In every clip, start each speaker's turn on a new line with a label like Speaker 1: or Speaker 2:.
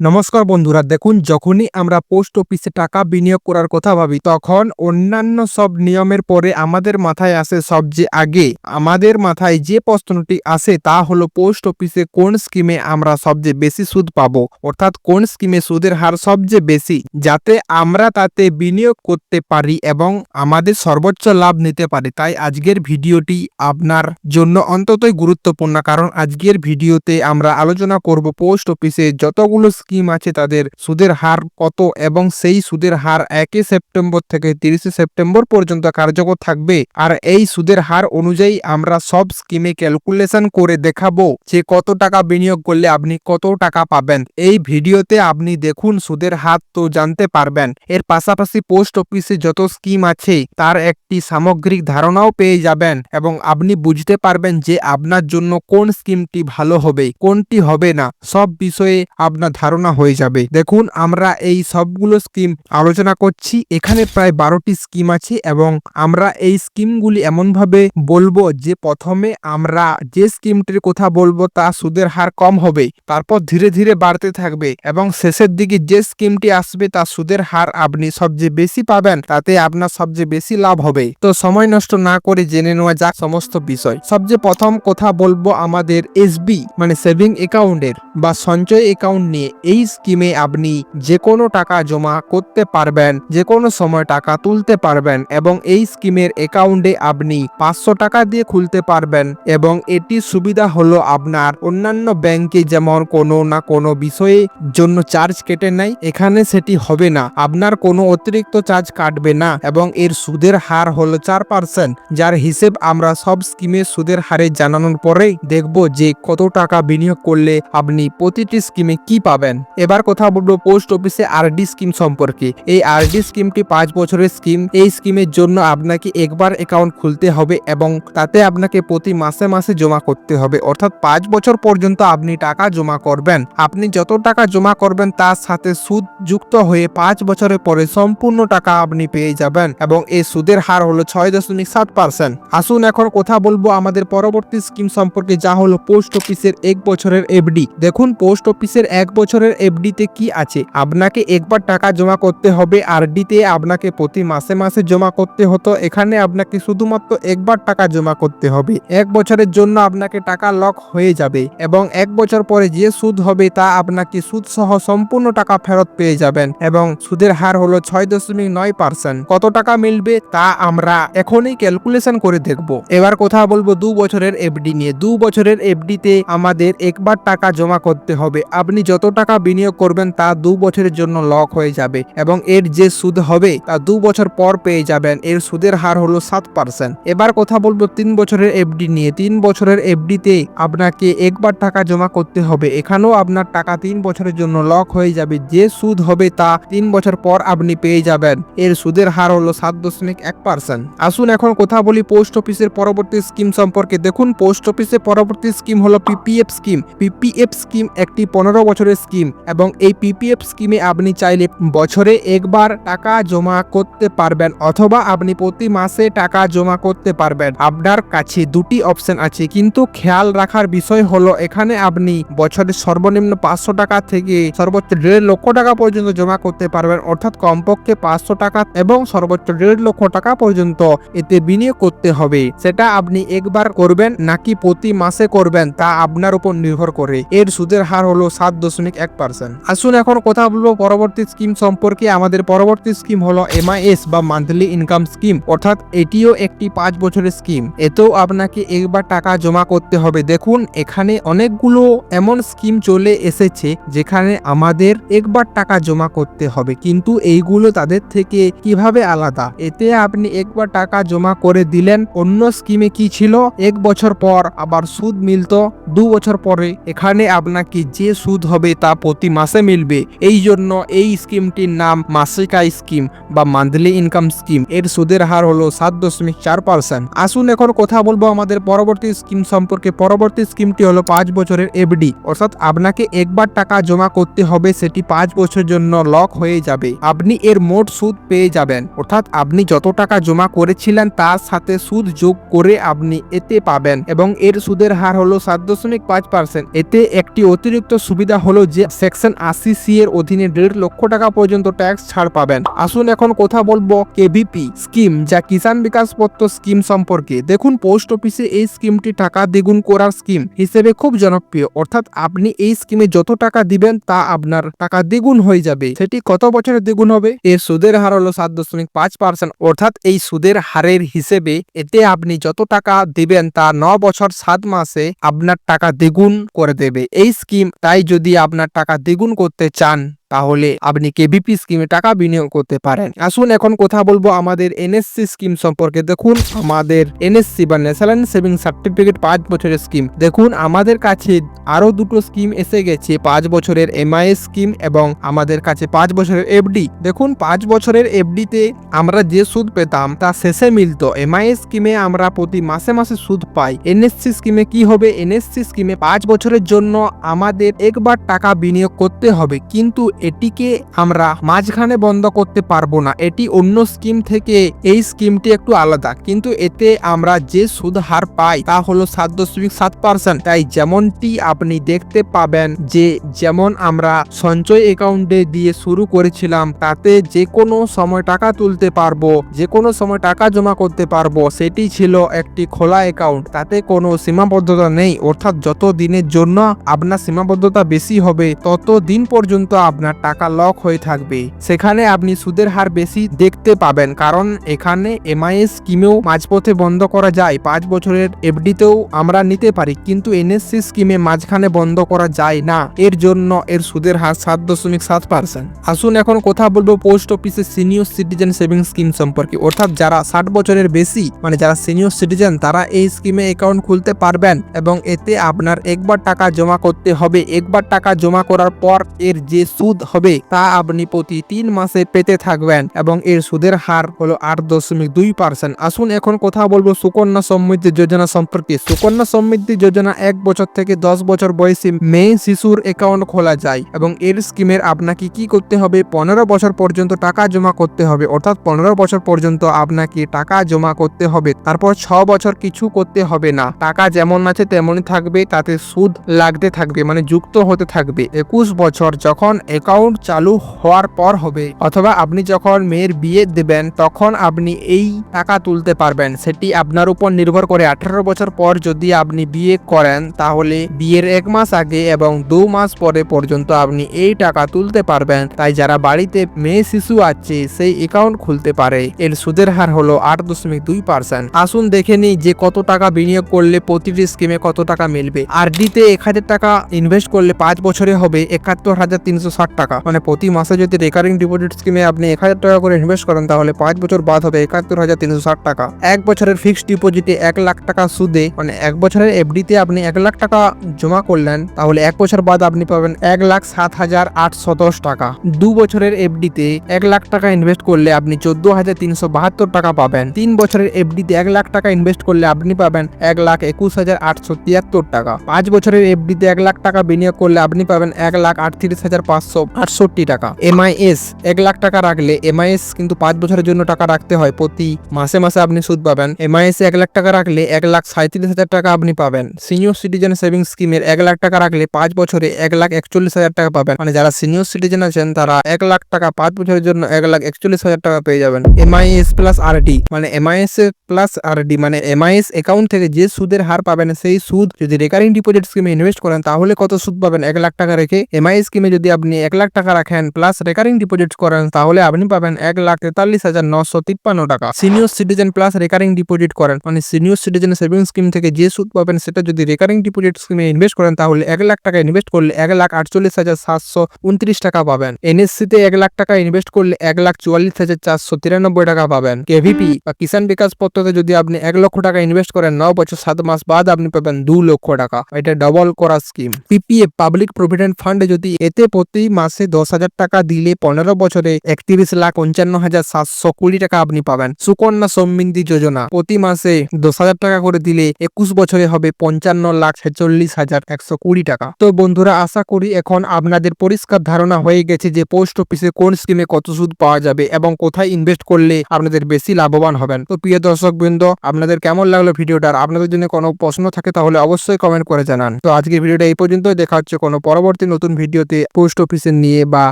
Speaker 1: নমস্কার বন্ধুরা, দেখুন, যখনই আমরা পোস্ট অফিসে টাকা বিনিয়োগ করার কথা ভাবি, তখন অন্যান্য সব নিয়মের পরে আমাদের মাথায় আসে সবচেয়ে আগে আমাদের মাথায় যে প্রশ্নটি আসে তা হলো পোস্ট অফিসে কোন স্কিমে আমরা সবচেয়ে বেশি সুদ পাবো? অর্থাৎ কোন স্কিমে সুদের হার সবচেয়ে বেশি? যাতে আমরা তাতে বিনিয়োগ করতে পারি এবং আমাদের সর্বোচ্চ লাভ নিতে পারি। তাই আজকের ভিডিওটি আপনার জন্য অন্ততই গুরুত্বপূর্ণ, কারণ আজকের ভিডিওতে আমরা আলোচনা করব পোস্ট অফিসে যতগুলো স্কিম আছে তাদের। সুদের হার কত এবং সেই সুদের হার একই সেপ্টেম্বর থেকে তিরিশে সেপ্টেম্বর পর্যন্ত কার্যকর থাকবে। আর এই সুদের হার অনুযায়ী আমরা সব স্কিমে ক্যালকুলেশন করে দেখাবো যে কত টাকা বিনিয়োগ করলে আপনি কত টাকা পাবেন। এই ভিডিওতে আপনি দেখুন সুদের হার তো জানতে পারবেন। এর পাশাপাশি পোস্ট অফিসে যত স্কিম আছে তার একটি সামগ্রিক ধারণাও পেয়ে যাবেন এবং আপনি বুঝতে পারবেন যে আপনার জন্য কোন স্কিমটি ভালো হবে, কোনটি হবে না। সব বিষয়ে আপনার ধারণা হয়ে যাবে। দেখুন, আমরা এই সবগুলো স্কিম আলোচনা করছি। এখানে প্রায় বারোটি স্কিম আছে এবং আমরা এই স্কিমগুলি এমনভাবে বলব যে প্রথমে আমরা যে স্কিমটির কথা বলব তা সুদের হার কম হবে, তারপর ধীরে ধীরে বাড়তে থাকবে এবং শেষের দিকে যে স্কিমটি আসবে তা সুদের হার আপনি সবচেয়ে বেশি পাবেন, তাতে আপনার সবচেয়ে বেশি লাভ হবে। তো সময় নষ্ট না করে জেনে নেওয়া যাক সমস্ত বিষয়। সবচেয়ে প্রথম কথা বলব আমাদের এসবি মানে সেভিং অ্যাকাউন্টের বা সঞ্চয় অ্যাকাউন্ট নিয়ে। এই স্কিমে আপনি যে কোনো টাকা জমা করতে পারবেন যে কোনো সময় টাকা তুলতে পারবেন এবং এই স্কিমের অ্যাকাউন্টে আপনি পাঁচশো টাকা দিয়ে খুলতে পারবেন এবং এটি সুবিধা হলো আপনার অন্যান্য ব্যাংকে যেমন কোনো না কোনো বিষয়ে জন্য চার্জ কেটে নেয়, এখানে সেটি হবে না। আপনার কোনো অতিরিক্ত চার্জ কাটবে না এবং এর সুদের হার হলো চার পার্সেন্ট যার হিসেব আমরা সব স্কিমের সুদের হারে জানানোর পরেই দেখব যে কত টাকা বিনিয়োগ করলে আপনি প্রতিটি স্কিমে কি পাবেন। এবার কথা বলব পোস্ট অফিসে আরডি স্কিম সম্পর্কে। এই আরডি স্কিমটি পাঁচ বছরের স্কিম এই স্কিমের জন্য আপনাকে একবার অ্যাকাউন্ট খুলতে হবে এবং তাতে আপনাকে প্রতি মাসে মাসে জমা করতে হবে। অর্থাৎ পাঁচ বছর পর্যন্ত আপনি টাকা জমা করবেন। আপনি যত টাকা জমা করবেন, তার সাথে সুদ যুক্ত হয়ে পাঁচ বছরের পরে সম্পূর্ণ টাকা আপনি পেয়ে যাবেন এবং এই সুদের হার হলো ছয় দশমিক সাত পার্সেন্ট আসুন এখন কথা বলব আমাদের পরবর্তী স্কিম সম্পর্কে, যা হলো পোস্ট অফিসের এক বছরের এফডি দেখুন পোস্ট অফিসের এক বছরের এফডিতে কি আছে? আপনাকে একবার টাকা জমা করতে হবে, আরডিতে আপনাকে প্রতি মাসে মাসে জমা করতে হতো, এখানে আপনাকে শুধুমাত্র একবার টাকা জমা করতে হবে। এক বছরের জন্য আপনাকে টাকা লক হয়ে যাবে এবং এক বছর পরে যে সুদ হবে তা আপনাকে সুদ সহ সম্পূর্ণ টাকা ফেরত পেয়ে যাবেন এবং সুদের হার হলো ছয় দশমিক নয় পার্সেন্ট। কত টাকা মিলবে তা আমরা এখনই ক্যালকুলেশন করে দেখব। এবার কথা বলব দু বছরের এফডি নিয়ে। দু বছরের এফডিতে আমাদের একবার টাকা জমা করতে হবে। আপনি যত টাকা বিনিয়োগ করবেন তা দু বছরের জন্য লক হয়ে যাবে এবং এর যে সুদ হবে তা দু বছর পর পেয়ে যাবেন। এর সুদের হার হলো সাত পার্সেন্ট। এবার কথা বলব তিন বছরের এফডি নিয়ে। তিন বছরের এফডিতে আপনাকে একবার টাকা জমা করতে হবে। এখানেও আপনার টাকা তিন বছরের জন্য লক হয়ে যাবে। যে সুদ হবে তা তিন বছর পর আপনি পেয়ে যাবেন। এর সুদের হার হলো সাত দশমিক এক পার্সেন্ট। আসুন এখন কথা বলি পোস্ট অফিসের পরবর্তী স্কিম সম্পর্কে। দেখুন, পোস্ট অফিসের পরবর্তী স্কিম হলো পিপিএফ স্কিম। পিপিএফ স্কিম একটি পনেরো বছরের স্কিম। এবং এই পিপিএফ স্কিমে আপনি চাইলে বছরে একবার টাকা জমা করতে পারবেন অথবা আপনি প্রতি মাসে টাকা জমা করতে পারবেন। আপনার কাছে দুটি অপশন আছে, কিন্তু খেয়াল রাখার বিষয় হলো এখানে আপনি বছরে সর্বনিম্ন পাঁচশো টাকা থেকে সর্বোচ্চ দেড় লক্ষ টাকা পর্যন্ত জমা করতে পারবেন, অর্থাৎ কমপক্ষে পাঁচশো টাকা এবং সর্বোচ্চ দেড় লক্ষ টাকা পর্যন্ত এতে বিনিয়োগ করতে হবে। সেটা আপনি একবার করবেন নাকি প্রতি মাসে করবেন তা আপনার উপর নির্ভর করে। এর সুদের হার হলো সাত দশমিক এক পার্সেন্ট আসুন এখন কথা বলব পরবর্তী স্কিম সম্পর্কে। আমাদের পরবর্তী স্কিম হলো এমআইএস বা মান্থলি ইনকাম স্কিম অর্থাৎ এটিও একটি পাঁচ বছরের স্কিম এতেও আপনাকে একবার টাকা জমা করতে হবে। দেখুন, এখানে অনেকগুলো এমন স্কিম চলে এসেছে, যেখানে আমাদের একবার টাকা জমা করতে হবে। কিন্তু এইগুলো তাদের থেকে কীভাবে আলাদা? এতে আপনি একবার টাকা জমা করে দিলেন, অন্য স্কিমে কি ছিল? এক বছর পর আবার সুদ মিলত, দু বছর পরে এখানে আপনাকে যে সুদ হবে তা প্রতি মাসে মিলবে। এই জন্য এই স্কিমটির নাম মাসিকা স্কিম বা মান্থলি ইনকাম স্কিম। এর সুদের হার হলো সাত দশমিক চার পার্সেন্ট। আসুন এখন কথা বলব আমাদের পরবর্তী স্কিম সম্পর্কে। পরবর্তী স্কিমটি হলো পাঁচ বছরের এফডি। অর্থাৎ আপনাকে একবার টাকা জমা করতে হবে, সেটি পাঁচ বছরের জন্য লক হয়ে যাবে। আপনি এর মোট সুদ পেয়ে যাবেন। অর্থাৎ আপনি যত টাকা জমা করেছিলেন, তার সাথে সুদ যোগ করে আপনি এতে পাবেন। এবং এর সুদের হার হলো সাত দশমিক পাঁচ পার্সেন্ট। এতে একটি অতিরিক্ত সুবিধা হলো যে সেকশন আশি সি এর অধীনে দেড় লক্ষ টাকা পর্যন্ত ট্যাক্স ছাড় পাবেন। আসুন এখন কথা বলব কেভিপি স্কিম যা কিষাণ বিকাশ পত্র স্কিম সম্পর্কে। দেখুন পোস্ট অফিসে এই স্কিমটি টাকা দ্বিগুণ করার স্কিম হিসেবে খুব জনপ্রিয়। অর্থাৎ আপনি এই স্কিমে যত টাকা দিবেন, তা আপনার টাকা দ্বিগুণ হয়ে যাবে। সেটি কত বছরে দ্বিগুণ হবে? এর সুদের হার হলো সাত দশমিক পাঁচ পার্সেন্ট অর্থাৎ এই সুদের হারের হিসেবে এতে আপনি যত টাকা দিবেন, তা ন বছর সাত মাসে আপনার টাকা দ্বিগুণ করে দেবে। এই স্কিম তাই যদি আপনার টাকা দ্বিগুণ করতে চান। তাহলে আপনি কেভিপি স্কিমে টাকা বিনিয়োগ করতে পারেন। আসুন এখন কথা বলব আমাদের এনএসসি স্কিম সম্পর্কে। দেখুন, আমাদের এনএসসি বা ন্যাশনাল সেভিং সার্টিফিকেট পাঁচ বছরের স্কিম দেখুন, আমাদের কাছে আরও দুটো স্কিম এসে গেছে, পাঁচ বছরের এমআইএস স্কিম এবং আমাদের কাছে পাঁচ বছরের এফডি দেখুন, পাঁচ বছরের এফডিতে আমরা যে সুদ পেতাম, তা শেষে মিলতো। এমআইএস স্কিমে আমরা প্রতি মাসে মাসে সুদ পাই। এনএসসি স্কিমে কি হবে? এনএসসি স্কিমে পাঁচ বছরের জন্য আমাদের একবার টাকা বিনিয়োগ করতে হবে। কিন্তু এটিকে আমরা মাঝখানে বন্ধ করতে পারব না। এটি অন্য স্কিম থেকে এই স্কিমটি একটু আলাদা। কিন্তু এতে আমরা যে সুদ হার পাই তা হলো সাত দশমিক সাত পার্সেন্ট। তাই যেমনটি আপনি দেখতে পাবেন যে যেমন আমরা সঞ্চয় অ্যাকাউন্টে দিয়ে শুরু করেছিলাম, তাতে যে কোনো সময় টাকা তুলতে পারব, যে কোনো সময় টাকা জমা করতে পারব, সেটি ছিল একটি খোলা অ্যাকাউন্ট তাতে কোনো সীমাবদ্ধতা নেই। অর্থাৎ যত দিনের জন্য আপনার সীমাবদ্ধতা বেশি হবে, তত দিন পর্যন্ত আপনার টাকা লক হয়ে থাকবে। সেখানে আপনি সুদের হার বেশি দেখতে পাবেন, কারণ এখানে এমআইএস স্কিমেও মাঝপথে বন্ধ করা যায়। পাঁচ বছরের এফডিতেও আমরা নিতে পারি, কিন্তু এনএসসি স্কিমে মাঝখানে বন্ধ করা যায় না। এর জন্য এর সুদের হার সাত দশমিক সাত পার্সেন্ট। আসুন এখন কথা বলব পোস্ট অফিসের সিনিয়র সিটিজেন সেভিং স্কিম সম্পর্কে। অর্থাৎ যারা ষাট বছরের বেশি মানে যারা সিনিয়র সিটিজেন, তারা এই স্কিমে অ্যাকাউন্ট খুলতে পারবেন এবং এতে আপনার একবার টাকা জমা করতে হবে। একবার টাকা জমা করার পর এর যে সুদ হবে, তা আপনি প্রতি তিন মাসে পেতে থাকবেন এবং এর সুদের হার হলো আট দশমিক দুই পার্সেন্ট। আসুন এখন কথা বলব সুকন্যা সমৃদ্ধি যোজনা সম্পর্কে। সুকন্যা সমৃদ্ধি যোজনা এক বছর থেকে দশ বছর বয়সী মেয়ে শিশুর অ্যাকাউন্ট খোলা যায় এবং এর স্কিমের আপনাকে কি করতে হবে? পনেরো বছর পর্যন্ত টাকা জমা করতে হবে, অর্থাৎ পনেরো বছর পর্যন্ত আপনাকে টাকা জমা করতে হবে। তারপর ছ বছর কিছু করতে হবে না। টাকা যেমন আছে তেমনই থাকবে, তাতে সুদ লাগতে থাকবে মানে যুক্ত হতে থাকবে। একুশ বছর যখন অ্যাকাউন্ট চালু হওয়ার পর হবে। অথবা আপনি যখন মেয়ের বিয়ে দেবেন, তখন আপনি এই টাকা তুলতে পারবেন। সেটি আপনার উপর নির্ভর করে আঠারো বছর পর যদি আপনি বিয়ে করেন, তাহলে বিয়ের এক মাস আগে এবং দু মাস পরে পর্যন্ত আপনি এই টাকা তুলতে পারবেন। তাই যারা বাড়িতে মেয়ে শিশু আছে, সেই অ্যাকাউন্ট খুলতে পারে। এর সুদের হার হলো আট দশমিক দুই পার্সেন্ট আসুন দেখে নিই যে কত টাকা বিনিয়োগ করলে প্রতিটি স্কিমে কত টাকা মিলবে। আরডিতে এক হাজার টাকা ইনভেস্ট করলে পাঁচ বছরে হবে একাত্তর হাজার তিনশো ষাট টাকা। মানে প্রতি মাসে যদি রেকারিং ডিপোজিট স্কিমে আপনি এক হাজার টাকা করে ইনভেস্ট করেন, তাহলে পাঁচ বছর বাদ হবে একাত্তর হাজার তিনশো ষাট টাকা। এক বছরের ফিক্সড ডিপোজিটে এক লাখ টাকা সুদে মানে এক বছরের এফডিতে আপনি এক লাখ টাকা জমা করলেন, তাহলে এক বছর বাদ আপনি পাবেন এক লাখ সাত হাজার আটশো দশ টাকা। দু বছরের এফডিতে এক লাখ টাকা ইনভেস্ট করলে আপনি চোদ্দ হাজার তিনশো বাহাত্তর টাকা পাবেন। তিন বছরের এফডিতে এক লাখ টাকা ইনভেস্ট করলে আপনি পাবেন এক লাখ একুশ হাজার আটশো তিয়াত্তর টাকা। পাঁচ বছরের এফডিতে এক লাখ টাকা বিনিয়োগ করলে আপনি পাবেন এক লাখ আটত্রিশ হাজার পাঁচশো আটষট্টি টাকা। এমআইএস এক লাখ টাকা রাখলে এমআইএস কিন্তু পাঁচ বছরের জন্য টাকা রাখতে হয় প্রতি মাসে মাসে আপনি সুদ পাবেন। এমআইএস এক লাখ টাকা রাখলে এক লাখ সাঁত্রিশ হাজার টাকা আপনি পাবেন। সিনিয়র সিটিজেন সেভিং স্কিমের এক লাখ টাকা রাখলে পাঁচ বছরে এক লাখ একচল্লিশ হাজার টাকা পাবেন। মানে যারা সিনিয়র সিটিজেন আছেন, তারা এক লাখ টাকা পাঁচ বছরের জন্য এক লাখ একচল্লিশ হাজার টাকা পেয়ে যাবেন। এমআইএস প্লাস আরডি মানে এমআইএস প্লাস আরডি মানে এমআইএস অ্যাকাউন্ট থেকে যে সুদের হার পাবেন, সেই সুদ যদি রেকারিং ডিপোজিট স্কিমে ইনভেস্ট করেন, তাহলে কত সুদ পাবেন? এক লাখ টাকা রেখে এমআই স্কিমে যদি আপনি এক লাখ টাকা রাখেন প্লাস রেকারিং ডিপোজিট করেন, তাহলে আপনি পাবেন এক লাখ তেতাল্লিশ হাজার নশো তিপ্পান্ন টাকা। Senior citizen plus recurring deposit করেন মানে সিনিয়র সিটিজেন সেভিং স্কিম থেকে যে সুদ পাবেন, সেটা যদি রেকারিং ডিপোজিট স্কিমে ইনভেস্ট করেন, তাহলে এক লাখ টাকা ইনভেস্ট করলে এক লাখ আটচল্লিশ হাজার সাতশো উনত্রিশ টাকা পাবেন। এনএসসি তে এক লাখ টাকা ইনভেস্ট করলে এক লাখ চুয়াল্লিশ হাজার চারশো তিরানব্বই টাকা পাবেন। কেভিপি বা কিষাণ বিকাশ পত্রতে যদি আপনি এক লক্ষ টাকা ইনভেস্ট করেন, ন বছর, সাত মাস বাদ আপনি পাবেন দু লক্ষ টাকা। এটা ডবল করা স্কিম পিপিএফ পাবলিক প্রভিডেন্ট ফান্ডে যদি এতে প্রতি মাসে দশ হাজার টাকা দিলে পনেরো বছরে একত্রিশ লাখ পঞ্চান্ন হাজার সাতশো কুড়ি টাকা আপনি পাবেন। সুকন্যা সমৃদ্ধি যোজনা। প্রতি মাসে দশ হাজার টাকা করে দিলে একুশ বছরে হবে পঞ্চান্ন লাখ ছেচল্লিশ হাজার একশো কুড়ি টাকা। তো বন্ধুরা, আশা করি এখন আপনাদের পরিষ্কার ধারণা হয়ে গেছে যে পোস্ট অফিসে কোন স্কিমে কত সুদ পাওয়া যাবে এবং কোথায় ইনভেস্ট করলে আপনাদের বেশি লাভবান হবেন। তো প্রিয় দর্শক বৃন্দ আপনাদের কেমন লাগল ভিডিওটা আর আপনাদের জন্য কোনো প্রশ্ন থাকে তাহলে অবশ্যই কমেন্ট করে জানান। তো আজকের ভিডিওটা এই পর্যন্তই। দেখা হচ্ছে কোনো পরবর্তী নতুন ভিডিওতে পোস্ট অফিসের নিয়ে বা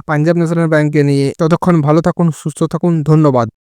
Speaker 1: পাঞ্জাব ন্যাশনাল ব্যাংকে নিয়ে ততক্ষণ ভালো থাকুন সুস্থ থাকুন ধন্যবাদ।